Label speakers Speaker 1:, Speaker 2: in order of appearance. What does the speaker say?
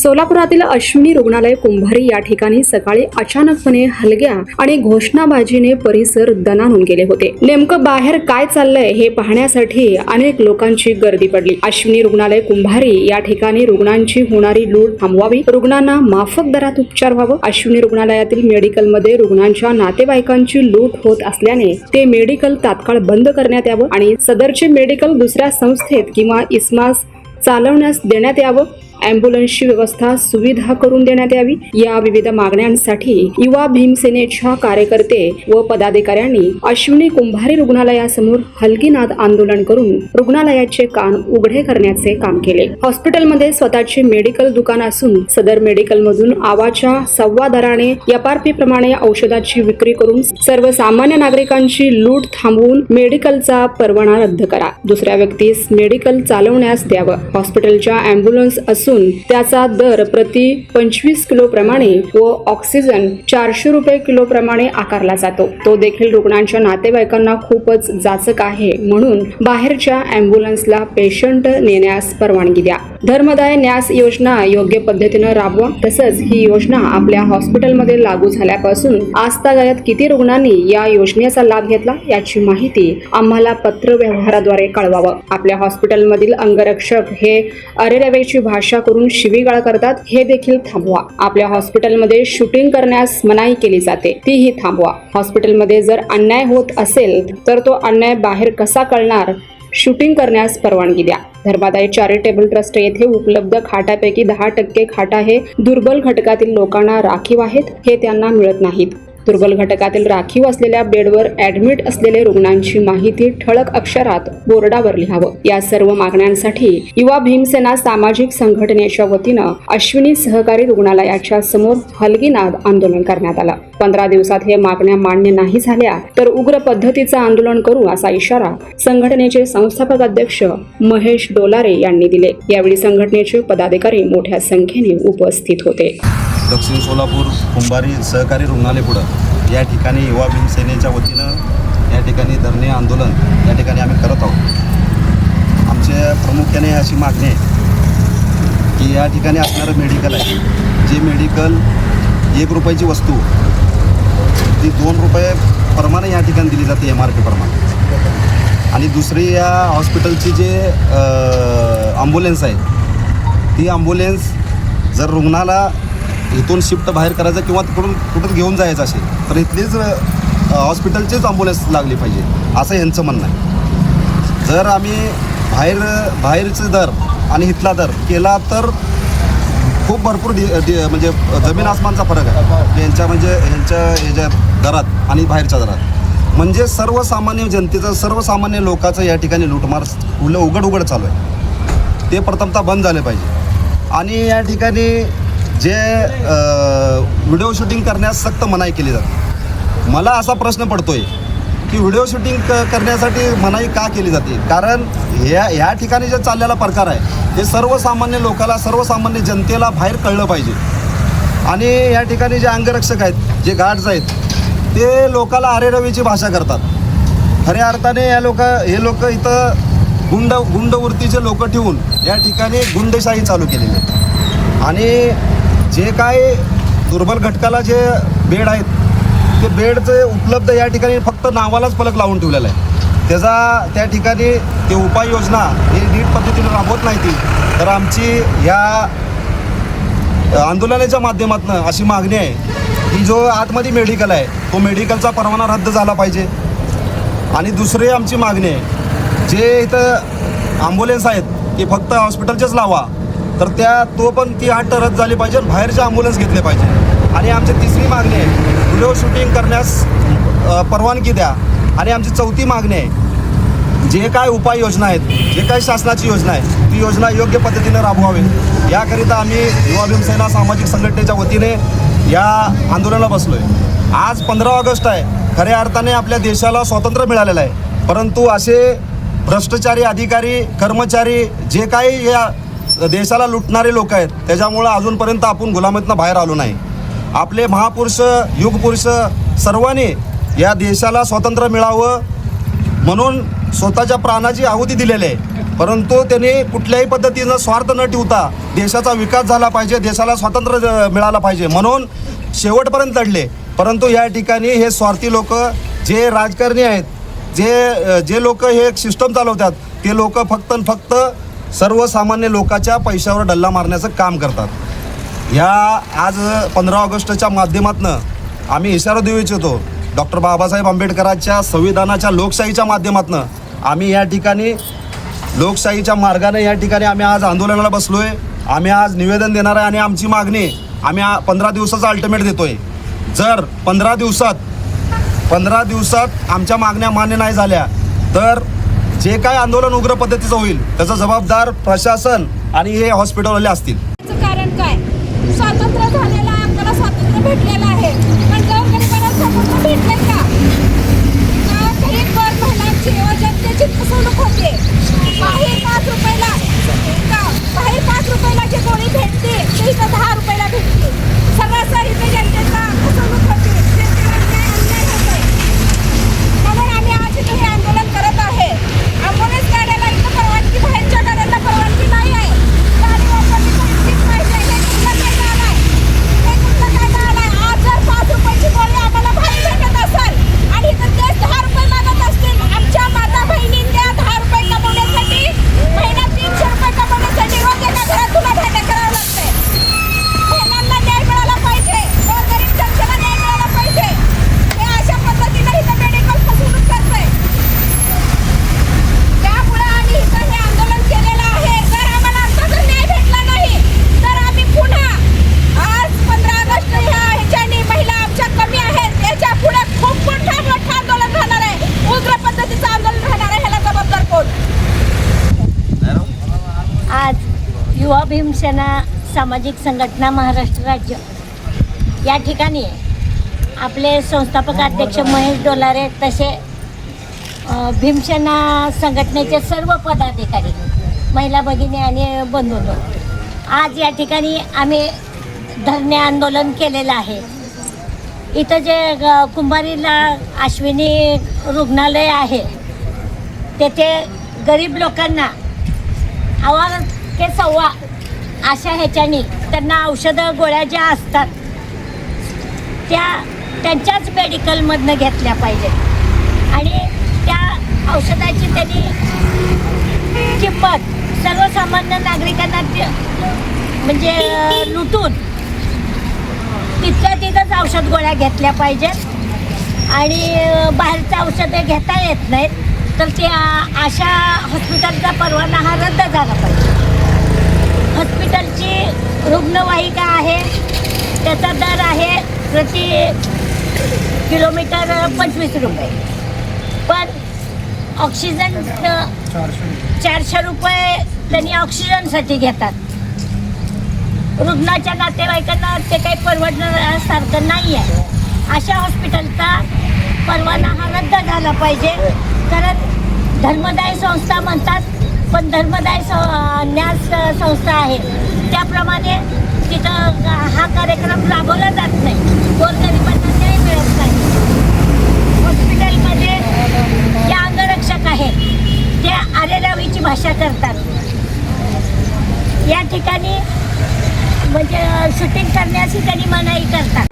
Speaker 1: सोलापुरातील अश्विनी रुग्णालय कुंभारी या ठिकाणी सकाळी अचानकपणे हलग्या आणि घोषणाबाजीने परिसर दणानून गेले होते. नेमकं बाहेर काय चाललंय हे पाहण्यासाठी अनेक लोकांची गर्दी पडली. अश्विनी रुग्णालय कुंभारी या ठिकाणी रुग्णांची होणारी लूट थांबवावी रुग्णांना माफक दरात उपचार व्हावं अश्विनी रुग्णालयातील मेडिकलमध्ये रुग्णांच्या नातेवाईकांची लूट होत असल्याने ते मेडिकल तात्काळ बंद करण्यात यावं आणि सदरचे मेडिकल दुसऱ्या संस्थेत किंवा इस्मास चालवण्यास देण्यात यावं अँब्युलन्सची व्यवस्था सुविधा करून देण्यात यावी. या विविध मागण्यांसाठी युवा भीमसेनेच्या कार्यकर्ते व पदाधिकाऱ्यांनी अश्विनी कुंभारी रुग्णालयासमोर हलगीनाद आंदोलन करून रुग्णालयाचे कान उघडे करण्याचे काम केले. हॉस्पिटलमध्ये स्वतःचे मेडिकल दुकान असून सदर मेडिकल मधून आवाच्या सव्वा दराने एफआरपी प्रमाणे औषधाची विक्री करून सर्वसामान्य नागरिकांची लूट थांबवून मेडिकलचा परवाना रद्द करा. दुसऱ्या व्यक्तीस मेडिकल चालवण्यास द्यावं. हॉस्पिटलच्या अँब्युलन्स असून त्याचा दर प्रति पंचवीस किलो प्रमाणे व ऑक्सिजन चारशे रुपये किलो प्रमाणे आकारला जातो. तो देखील रुग्णांच्या नातेवाईकांना खूपच जाचक आहे म्हणून बाहेरच्या अँब्युलन्सला पेशंट नेण्यास परवानगी द्या. धर्मदाय न्यास योजना योग्य पद्धतीनं राबवा. तसंच ही योजना आपल्या हॉस्पिटलमध्ये लागू झाल्यापासून आजतागायत किती रुग्णांनी या योजनेचा लाभ घेतला याची माहिती आम्हाला पत्र व्यवहाराद्वारे कळवावं. आपल्या हॉस्पिटलमधील अंगरक्षक हे अरेरवेची भाषा करून शिवीगाळ करतात हे देखील थांबवा. आपल्या हॉस्पिटलमध्ये शूटिंग करण्यास मनाई केली जाते. तीही थांबवा. हॉस्पिटलमध्ये जर अन्याय होत असेल तर तो अन्याय बाहेर कसा कळणार? शूटिंग करण्यास परवानगी द्या. धर्मादाय चॅरिटेबल ट्रस्ट येथे उपलब्ध खाटापैकी दहा टक्के खाटा हे दुर्बल घटकातील लोकांना राखीव आहेत हे त्यांना मिळत नाहीत. दुर्बल घटकातील राखीव असलेल्या बेडवर ऍडमिट असलेले रुग्णांची माहिती ठळक अक्षरात बोर्डावर लिहावं. या सर्व मागण्यांसाठी युवा भीमसेना सामाजिक संघटनेच्या वतीनं अश्विनी सहकारी रुग्णालयाच्या समोर हलगीनाद आंदोलन करण्यात आलं. पंधरा दिवसात हे मागण्या मान्य नाही झाल्या तर उग्र पद्धतीचं आंदोलन करू असा इशारा संघटनेचे संस्थापक अध्यक्ष महेश डोलारे यांनी दिले. यावेळी संघटनेचे पदाधिकारी मोठ्या संख्येने उपस्थित होते.
Speaker 2: दक्षिण सोलापूर कुंभारी सहकारी रुग्णालय पुढं. या ठिकाणी युवा भीमसेनेच्या वतीनं या ठिकाणी धरणे आंदोलन या ठिकाणी आम्ही करत आहोत. आमच्या प्रामुख्याने अशी मागणी आहे की या ठिकाणी असणारं मेडिकल आहे. जे मेडिकल एक रुपयाची वस्तू ती दोन रुपये प्रमाणे या ठिकाणी दिली जाते एम आर पी प्रमाणे. आणि दुसरी या हॉस्पिटलची जे ॲम्ब्युलन्स आहे ती ॲम्ब्युलन्स जर रुग्णाला इथून शिफ्ट बाहेर करायचं किंवा तिकडून कुठं घेऊन जायचं असेल तर इथलीच हॉस्पिटलचीच ॲम्ब्युलन्स लागली पाहिजे असं यांचं म्हणणं आहे. जर आम्ही बाहेर बाहेरचे दर आणि इथला दर केला तर खूप भरपूर डि म्हणजे जमीन आसमानचा फरक आहे. यांच्या म्हणजे यांच्या ह्याच्या दरात आणि बाहेरच्या दरात. म्हणजे सर्वसामान्य जनतेचं सर्वसामान्य लोकांचं या ठिकाणी लूटमार उल उघड उघड चालू आहे. ते प्रथमतः बंद झाले पाहिजे. आणि या ठिकाणी जे व्हिडिओ शूटिंग करण्यास सक्त मनाई केली जाते. मला असा प्रश्न पडतोय की व्हिडिओ शूटिंग क करण्यासाठी मनाई का केली जाते? कारण ह्या ह्या ठिकाणी जे चाललेला प्रकार आहे ते सर्वसामान्य लोकाला सर्वसामान्य जनतेला बाहेर कळलं पाहिजे. आणि या ठिकाणी जे अंगरक्षक आहेत जे गार्ड्स आहेत ते लोकाला अरेरवीची भाषा करतात. खऱ्या अर्थाने या लोक हे लोक इथं गुंड गुंडवृत्तीचे लोक ठेवून या ठिकाणी गुंडशाही चालू केलेली आहे. आणि जे काय दुर्बल घटकाला जे बेड आहेत ते बेडचे उपलब्ध या ठिकाणी फक्त नावालाच फलक लावून ठेवलेला आहे. त्याचा त्या ठिकाणी ते उपाययोजना ही नीट पद्धतीने राबवत नाही ती. तर आमची या आंदोलनाच्या माध्यमातून अशी मागणी आहे की जो आतमध्ये मेडिकल आहे तो मेडिकलचा परवाना रद्द झाला पाहिजे. आणि दुसरी आमची मागणी आहे जे इथं ॲम्ब्युलन्स आहेत की फक्त हॉस्पिटलचेच लावा. तर त्या तो पण ती आठ रद्द झाली पाहिजे आणि बाहेरचे ॲम्ब्युलन्स घेतले पाहिजे. आणि आमची तिसरी मागणी आहे व्हिडिओ शूटिंग करण्यास परवानगी द्या. आणि आमची चौथी मागणी आहे जे काय उपाययोजना आहेत जे काय शासनाची योजना आहे ती योजना योग्य पद्धतीने राबवावी. याकरिता आम्ही युवा भीमसेना सामाजिक संघटनेच्या वतीने या आंदोलनाला बसलो आहे आज पंधरा ऑगस्ट आहे. खऱ्या अर्थाने आपल्या देशाला स्वातंत्र्य मिळालेलं आहे. परंतु असे भ्रष्टाचारी अधिकारी कर्मचारी जे काही या देशाला लुटणारे लोक आहेत. त्याच्यामुळं अजूनपर्यंत आपण गुलामीतनं बाहेर आलो नाही. आपले महापुरुष युगपुरुष सर्वांनी या देशाला स्वातंत्र्य मिळावं म्हणून स्वतःच्या प्राणाची आहुती दिलेली आहे. परंतु त्यांनी कुठल्याही पद्धतीनं स्वार्थ न ठेवता देशाचा विकास झाला पाहिजे देशाला स्वातंत्र्य मिळालं पाहिजे म्हणून शेवटपर्यंत लढले. परंतु या ठिकाणी हे स्वार्थी लोक जे राजकारणी आहेत जे जे लोक हे सिस्टम चालवतात ते लोक फक्त आणि फक्त सर्वसामान्य लोकांच्या पैशावर डल्ला मारण्याचं काम करतात. या आज पंधरा ऑगस्टच्या माध्यमातनं आम्ही इशारा देऊ इच्छितो डॉक्टर बाबासाहेब आंबेडकरांच्या संविधानाच्या लोकशाहीच्या माध्यमातनं आम्ही या ठिकाणी लोकशाहीच्या मार्गाने या ठिकाणी आम्ही आज आंदोलनाला बसलो आहे आम्ही आज निवेदन देणार आहे आणि आमची मागणी आम्ही पंधरा दिवसाचा अल्टिमेट आहे जर पंधरा दिवसात पंधरा दिवसात आमच्या मागण्या मान्य नाही झाल्या तर जे काय आंदोलन उग्र पद्धतीचं होईल त्याचा जबाबदार प्रशासन आणि हे हॉस्पिटलवाले असतील
Speaker 3: याचं कारण काय स्वातंत्र्य झालेलं आहे आपल्याला स्वातंत्र्य भेटलेलं आहे पण गोरगरिबांना स्वातंत्र्य भेटले का का गरीब गोर महिलांची व जनतेची फसवणूक होते बाहेर पाच रुपयाला का बाहेर पाच रुपयाला जी गोळी भेटते ती इथं दहा रुपयाला भेटते सरासरी इथे जनतेचा फसवणूक होते जनतेला अन्याय अन्याय होतोय म्हणून आम्ही आज इथे हे आंदोलन करत आहे ॲम्ब्युलन्स गाड्याला इथं परवानगी बाहेरच्या गाड्यांना परवानगी नाही आहे गाडी वापरली पाहिजे पाहिजे हे कुठला कायदा आलाय हे कुठला कायदा आलाय आज जर पाच रुपयाची गोळी आम्हाला बाहेर भेटत असेल आणि इथं ते दहा रुपये मागत असतील आमच्या माता बहिणींना दहा रुपये कमवण्यासाठी महिना तीनशे रुपये कमवण्यासाठी रोज एका घरात तुला भांडण करावं लागतंय महिलांना न्याय मिळाला पाहिजे गोरगरीब जनतेला न्याय मिळाला पाहिजे हे अशा पद्धतीने इथं मेडिकल फसवणूक करतंय त्यामुळे आम्ही इथं हे आंदोलन केलेलं आहे जर आम्हाला आता जर न्याय भेटला नाही तर आम्ही पुन्हा आज पंधरा ऑगस्ट ह्या ह्याच्यानी महिला आमच्या कमी आहेत याच्यापुढे खूप मोठा मोठं आंदोलन राहणार आहे उग्र पद्धतीचं आंदोलन राहणार आहे ह्याला जबाबदार कोण
Speaker 4: आज युवा भीमसेना सामाजिक संघटना महाराष्ट्र राज्य. या ठिकाणी आपले संस्थापक अध्यक्ष महेश डोलारे तसे भीमसेना संघटनेचे सर्व पदाधिकारी महिला भगिनी आणि बंधूंनो आज या ठिकाणी आम्ही धरणे आंदोलन केलेलं आहे. इथं जे ग- कुंभारीला अश्विनी रुग्णालय आहे तेथे गरीब लोकांना आवाज टक्के सव्वा अशा ह्याच्यानी त्यांना औषधं गोळ्या ज्या असतात त्या त्यांच्याच मेडिकलमधनं घेतल्या पाहिजेत. आणि त्या औषधाची त्यांनी किंमत सर्वसामान्य नागरिकांना ते- म्हणजे लुटून तिथल्या तिथंच औषध गोळ्या घेतल्या पाहिजेत. आणि बाहेरचं औषधं घेता येत नाहीत तर त्या अशा हॉस्पिटलचा परवाना हा रद्द झाला पाहिजे. हॉस्पिटलची रुग्णवाहिका आहे. त्याचा दर आहे प्रति किलोमीटर पंचवीस रुपये. पण ऑक्सिजन चारशे रुपये त्यांनी ऑक्सिजनसाठी घेतात. रुग्णाच्या नातेवाईकांना ते काही परवडण्यासारखं नाही आहे अशा हॉस्पिटलचा परवाना हा रद्द झाला पाहिजे. कारण धर्मदाय संस्था म्हणतात पण धर्मदाय सं न्यास संस्था आहे. त्याप्रमाणे तिथं हा कार्यक्रम राबवला जात नाही. गोरगरिबांना न्याय मिळत नाही. हॉस्पिटलमध्ये जे अंगरक्षक आहेत ते आरेरावीची भाषा करतात. या ठिकाणी म्हणजे शूटिंग करण्याची त्यांनी मनाई करतात.